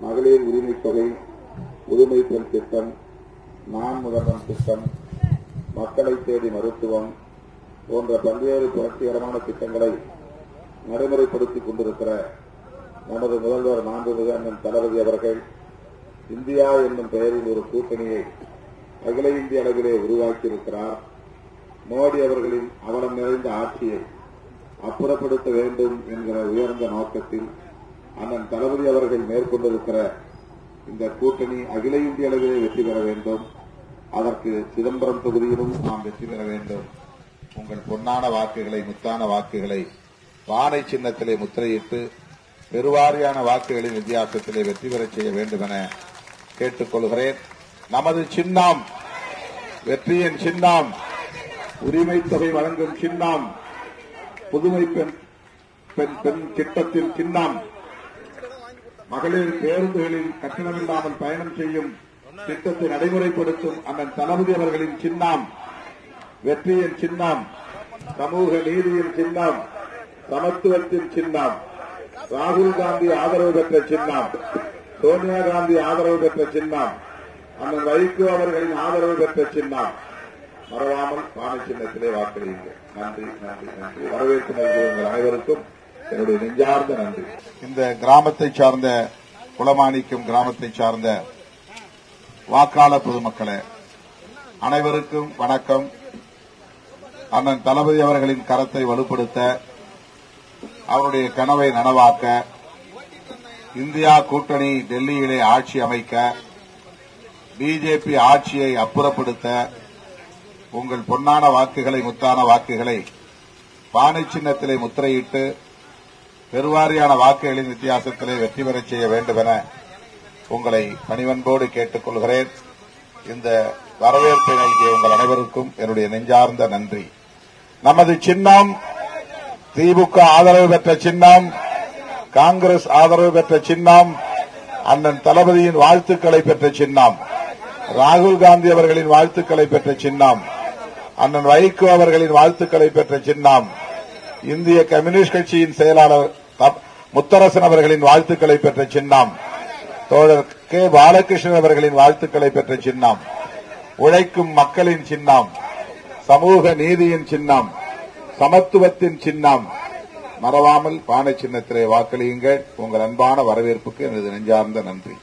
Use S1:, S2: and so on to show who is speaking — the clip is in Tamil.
S1: மகளிர் உரிமை தொகை புதுமை பெண் திட்டம் நான் முதல்வன் திட்டம் மக்களை தேடி மருத்துவம் போன்ற பல்வேறு புரட்சிகரமான திட்டங்களை நடைமுறைப்படுத்திக் கொண்டிருக்கிற நமது முதல்வர் மாண்புமிகு அண்ணன் தளபதி அவர்கள் இந்தியா என்னும் பெயரில் ஒரு கூட்டணியை அகில இந்திய அளவிலே உருவாக்கியிருக்கிறார். மோடி அவர்களின் அவலம் நிறைந்த ஆட்சியை அப்புறப்படுத்த வேண்டும் என்கிற உயர்ந்த நோக்கத்தில் அண்ணன் தளபதி அவர்கள் மேற்கொண்டிருக்கிற இந்த கூட்டணி அகில இந்திய அளவிலே வெற்றி பெற வேண்டும். அதற்கு சிதம்பரம் தொகுதியிலும் நாம் வெற்றி பெற வேண்டும். உங்கள் பொன்னான வாக்குகளை முத்தான வாக்குகளை வானை சின்னத்திலே முத்திரையிட்டு பெருவாரியான வாக்குகளின் வித்தியாசத்திலே வெற்றி பெறச் செய்ய வேண்டும் என கேட்டுக்கொள்கிறேன் நமது சின்னம் வெற்றியின் சின்னம் உரிமை தொகை வழங்கும் சின்னம் புதுமை பெண் பெண் பெண் திட்டத்தின் சின்னம் மகளிர் பேருந்துகளில் கட்டணமில்லாமல் பயணம் செய்யும் திட்டத்தை நடைமுறைப்படுத்தும் அண்ணன் தளபதி அவர்களின் சின்னம். வெற்றியின் சின்னம். சமூக நீதியின் சின்னம். சமத்துவத்தின் சின்னம். ராகுல் காந்தி ஆதரவு பெற்ற சின்னம். சோனியா காந்தி ஆதரவு பெற்ற சின்னம். அண்ணன் வைகோ அவர்களின் ஆதரவு பெற்ற சின்னம். மறவாமல் பானை சின்னத்திலே வாக்களியுங்கள். நன்றி நன்றி நன்றி. வரவேற்பு நல்கிய அனைவருக்கும். என்னுடைய நெஞ்சார்ந்த நன்றி. இந்த கிராமத்தை சார்ந்த குளமாணிக்கம் கிராமத்தை சார்ந்த வாக்காளர் பொதுமக்களே அனைவருக்கும் வணக்கம். அண்ணன் தளபதி அவர்களின் கரத்தை வலுப்படுத்த அவருடைய கனவை நனவாக்க இந்தியா கூட்டணி டெல்லியிலே ஆட்சி அமைக்க பிஜேபி ஆட்சியை அப்புறப்படுத்த உங்கள் பொன்னான வாக்குகளை முத்தான வாக்குகளை பானை சின்னத்திலே முத்திரையிட்டு பெருவாரியான வாக்குகளின் வித்தியாசத்திலே வெற்றி பெறச் செய்ய வேண்டும் என உங்களை பணிவன்போடு கேட்டுக் கொள்கிறேன் இந்த வரவேற்பை நல்கிய உங்கள் அனைவருக்கும் என்னுடைய நெஞ்சார்ந்த நன்றி. நமது சின்னம் திமுக ஆதரவு பெற்ற சின்னம் காங்கிரஸ் ஆதரவு பெற்ற சின்னம் அண்ணன் தளபதியின் வாழ்த்துக்களை பெற்ற சின்னம் ராகுல் காந்தி அவர்களின் வாழ்த்துக்களை பெற்ற சின்னம் அண்ணன் வைகோ அவர்களின் வாழ்த்துக்களை பெற்ற சின்னம் இந்திய கம்யூனிஸ்ட் கட்சியின் செயலாளர் முத்தரசன் அவர்களின் வாழ்த்துக்களை பெற்ற சின்னம். தோழர் கே. பாலகிருஷ்ணன் அவர்களின் வாழ்த்துக்களை பெற்ற சின்னம். உழைக்கும் மக்களின் சின்னம். சமூக நீதியின் சின்னம். சமத்துவத்தின் சின்னம். மறவாமல் பானை சின்னத்திலே வாக்களியுங்கள். உங்கள் அன்பான வரவேற்புக்கு எனது நெஞ்சார்ந்த நன்றி.